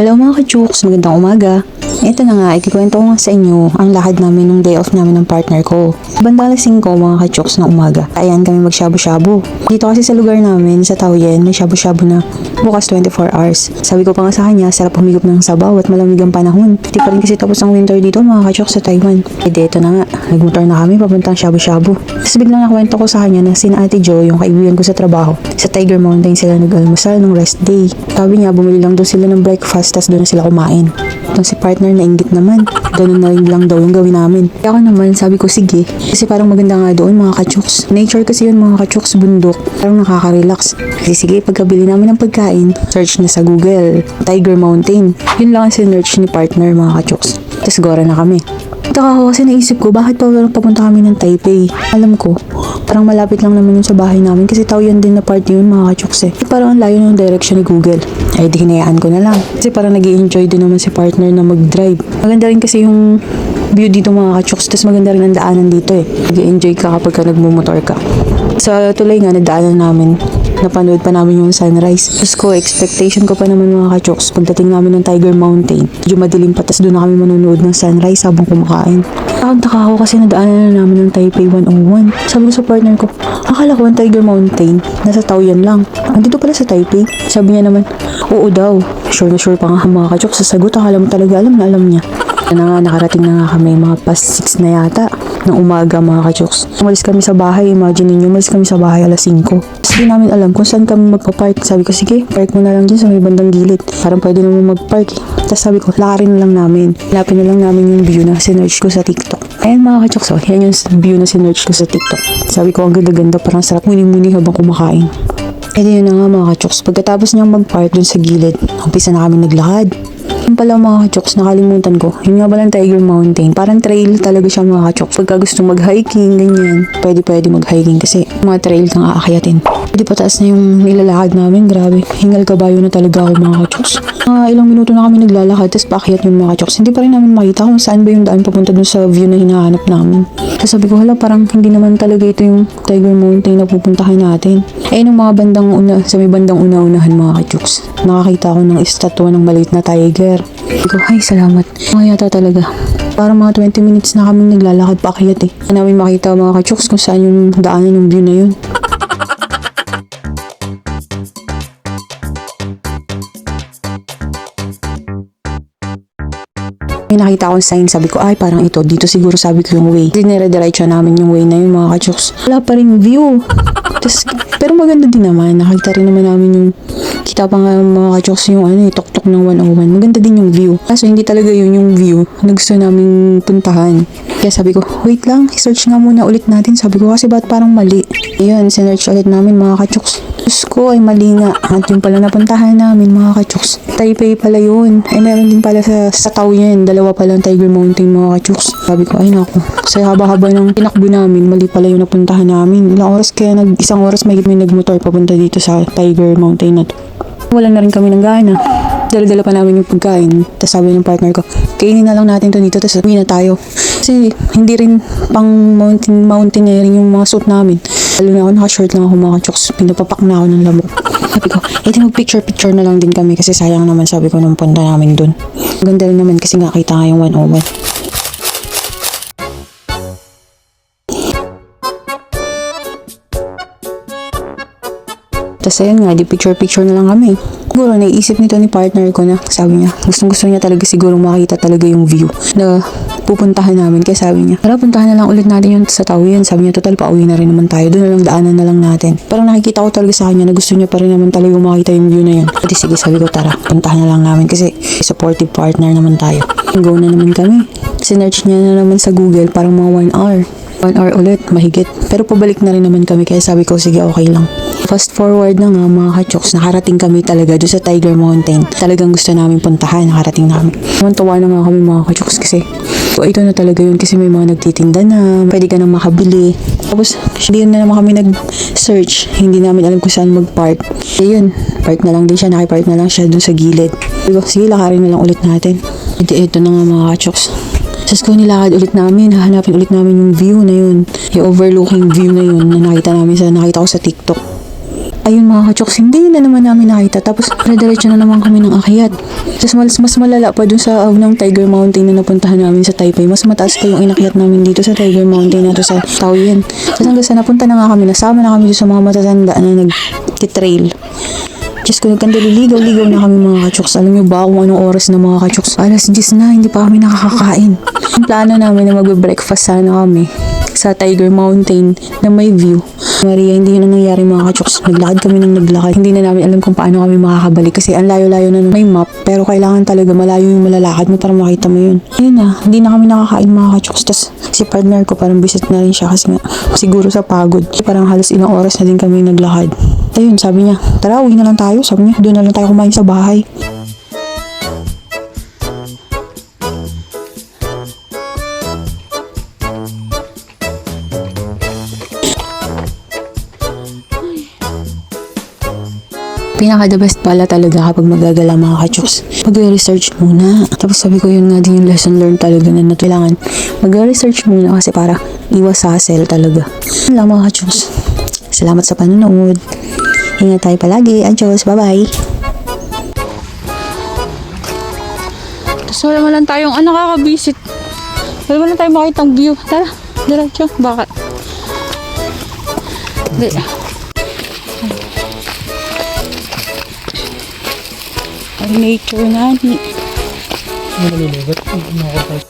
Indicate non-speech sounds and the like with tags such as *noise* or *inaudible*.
Hello mga kachuks, magandang umaga. Ito na nga, ikikwento ko nga sa inyo ang lakad namin nung day off namin ng partner ko. Banda alas 5 mga kachuks ng umaga. Ayan kami magshabu-shabu. Dito kasi sa lugar namin, sa Taoyen, may shabu-shabu na bukas 24 hours. Sabi ko pa nga sa kanya, sarap humigop ng sabaw at malamig ang panahon. Hindi pa rin kasi tapos ang winter dito mga kachuks sa Taiwan. E di ito na nga, nagmotor na kami papuntang shabu-shabu. Tapos biglang nakwento ko sa kanya na sina Ate Jo, yung kaibigan ko sa trabaho, sa Tiger Mountain sila nag-almusal nung rest day. Sabi niya, bumili lang daw sila ng breakfast, tas doon na sila kumain. Itong si partner na inggit naman. Ganun na rin lang daw yung gawin namin. Kaya ako naman, sabi ko sige. Kasi parang maganda nga doon mga kachuks. Nature kasi yun mga kachuks, bundok. Parang nakaka-relax. Kasi sige, pagkabili namin ng pagkain, search na sa Google, Tiger Mountain. Yun lang ang sinearch ni partner mga kachuks. Tapos gora na kami. Taka ko kasi naisip ko, bakit pa walang papunta kami ng Taipei? Alam ko, parang malapit lang naman yun sa bahay namin kasi tao yan din na part yun mga kachuks eh. Parang ang layo ng direction ni Google. Ay di hinayaan ko na lang. Kasi parang nag enjoy din naman si partner na mag-drive. Maganda rin kasi yung view dito mga kachuks. Tapos maganda rin ang daanan dito eh. nag enjoy ka kapag ka nagmumotor ka. Sa tulay nga, nadaanan namin napanood pa namin yung sunrise. Tapos ko, expectation ko pa naman mga kachoks, pagdating namin ng Tiger Mountain, medyo madilim pa, tapos doon na kami manonood ng sunrise habang kumakain. Takang taka ako kasi nadaanan na namin ng Taipei 101. Sabi ko sa partner ko, akala ko ang Tiger Mountain, nasa Taoyuan lang. Andito pala sa Taipei. Sabi niya naman, oo daw. Sure na sure pa nga mga kachoks sa sagot, akala mo talaga alam na alam niya. Na nga, nakarating na nga kami mga past 6 na yata ng umaga mga kachoks. Umalis kami sa bahay, imagine ninyo, umalis kami sa bahay alas 5. Tapos di namin alam kung saan kami magpa-park. Sabi ko, sige, park mo na lang dyan sa may bandang gilid. Parang pwede naman mag-park eh. Tapos sabi ko, lakarin na lang namin. Lapin na lang namin yung view na sinerch ko sa TikTok. Ayan mga kachoks, oh, yan yung view na sinerch ko sa TikTok. Sabi ko, ang ganda-ganda, parang sarap muni-muni habang kumakain. Eh yun na nga mga kachoks, pagkatapos niyang mag-park dun sa gilid, umpisa na kami naglakad. Yung pala mga kachoks, nakalimutan ko. Yun nga pala Tiger Mountain. Parang trail talaga siya mga kachoks. Pagka gusto mag-hiking, ganyan. Pwede pwede mag-hiking kasi mga trail kang aakyatin. Pwede pataas na yung nilalakad namin. Grabe. Hingal kabayo na talaga ako mga kachoks. Mga ilang minuto na kami naglalakad tapos paakyat yung mga kachoks. Hindi pa rin namin makita kung saan ba yung daan papunta dun sa view na hinahanap namin. Tapos sabi ko, hala parang hindi naman talaga ito yung Tiger Mountain na pupuntahan natin. Eh, nung mga bandang una, sa may bandang una-unahan mga kachoks, nakakita ako ng estatwa ng maliit na tiger. Ko, ay salamat. Mga yata talaga. Parang mga 20 minutes na kami naglalakad paakyat eh. Hindi namin makita mga kachoks kung saan yung daanan yung view na yun. *laughs* May nakita akong sign, sabi ko, ay parang ito, dito siguro sabi ko yung way. Dinere-diretso namin yung way na yun mga kachoks. Wala pa rin view. Tas, pero maganda din naman, nakita rin naman namin yung kita pa nga mga kachoks yung ano, eh, tok-tok ng 101. Maganda din yung view. Kaso hindi talaga yun yung view na gusto namin puntahan. Kaya sabi ko, wait lang, search nga muna ulit natin. Sabi ko kasi ba't parang mali. Ayun, sinearch ulit namin mga kachoks. Diyos ko ay mali nga. At yung pala napuntahan namin mga kachoks. Taipei pala yun. Ay meron din pala sa, sa Taoyuan. Dalawa pala ang Tiger Mountain mga kachoks. Sabi ko ay naku. Sa haba-haba ng tinakbo namin, mali pala yung napuntahan namin. Ilang oras kaya nag, isang oras may may nagmotor papunta dito sa Tiger Mountain na to. Wala na rin kami ng gana. Dala-dala pa namin yung pagkain. Tapos sabi ng partner ko, kainin na lang natin to dito, tapos uwi na tayo. Kasi hindi rin pang mountain mountaineering yung mga suit namin. Lalo na ako, naka-short lang ako mga choks. Pinapapak na ako ng lamok. Sabi ko, eh di mag-picture-picture na lang din kami kasi sayang naman sabi ko nung punta namin dun. Ganda rin naman kasi nga kita nga yung 101. Tapos ayun nga, di picture-picture na lang kami. Siguro naiisip nito ni partner ko na sabi niya, gustong gusto niya talaga siguro makita talaga yung view na pupuntahan namin. Kaya sabi niya, tara puntahan na lang ulit natin yung sa Taoyuan. Sabi niya, total pauwi na rin naman tayo. Doon na lang daanan na lang natin. Parang nakikita ko talaga sa kanya na gusto niya pa rin naman talaga makita yung view na yun. Pati sige, sabi ko, tara, puntahan na lang namin kasi supportive partner naman tayo. Go na naman kami. Sinearch niya na naman sa Google parang mga 1 hour. 1 hour ulit, mahigit. Pero pabalik na rin naman kami kaya sabi ko, sige, okay lang. Fast forward na nga mga kachoks, nakarating kami talaga doon sa Tiger Mountain. Talagang gusto namin puntahan, nakarating namin. Tuwan-tuwa na nga kami mga kachoks kasi so, ito na talaga yun kasi may mga nagtitinda na, pwede ka nang makabili. Tapos, hindi na naman kami nag-search. Hindi namin alam kung saan mag-park. Ayun, park na lang din siya, nakipark na lang siya doon sa gilid. Ko, sige, lakarin na lang ulit natin. Ito, ito na nga mga kachoks. Tapos ko nilakad ulit namin, hahanapin ulit namin yung view na yun. Yung overlooking view na yun na nakita namin sa, nakita ko sa TikTok. Ayun mga kachoks, hindi na naman namin nakita. Tapos, diretso na naman kami ng akyat. Tapos, mas, mas malala pa dun sa unang Tiger Mountain na napuntahan namin sa Taipei. Mas mataas pa yung inakyat namin dito sa Tiger Mountain na to sa Taoyuan. Tapos, hanggang sa napunta na nga kami, nasama na kami dun sa mga matatanda na nag-trail. Diyos ko, nagkandaliligaw-ligaw na kami mga kachoks. Alam niyo ba kung anong oras na mga kachoks? Alas 10 na, hindi pa kami nakakakain. Ang plano namin na mag-breakfast sana kami sa Tiger Mountain na may view. Maria, hindi yun ang nangyari mga kachoks. Naglakad kami ng naglakad. Hindi na namin alam kung paano kami makakabalik kasi ang layo-layo na may map. Pero kailangan talaga malayo yung malalakad mo para makita mo yun. Ayun na, hindi na kami nakakain mga kachoks. Tapos si partner ko parang bisit na rin siya kasi nga siguro sa pagod. Parang halos ilang oras na din kami naglakad. Ayun, sabi niya, tara, uwi na lang tayo. Sabi niya, doon na lang tayo kumain sa bahay. Pinaka the best pala talaga kapag magagala mga kachoks. Mag-research muna. Tapos sabi ko yun nga din yung lesson learned talaga na na kailangan mag-research muna kasi para iwas hassle talaga. Yun lang mga kachoks. Salamat sa panonood. Ingat tayo palagi. Adios. Bye-bye. Tapos wala man lang tayong ano nakakabisit. Wala man lang tayong makitang view. Tara, diretso. Bakit? Di. Ay, nature na. ni. Ano naliligot? Ano ako?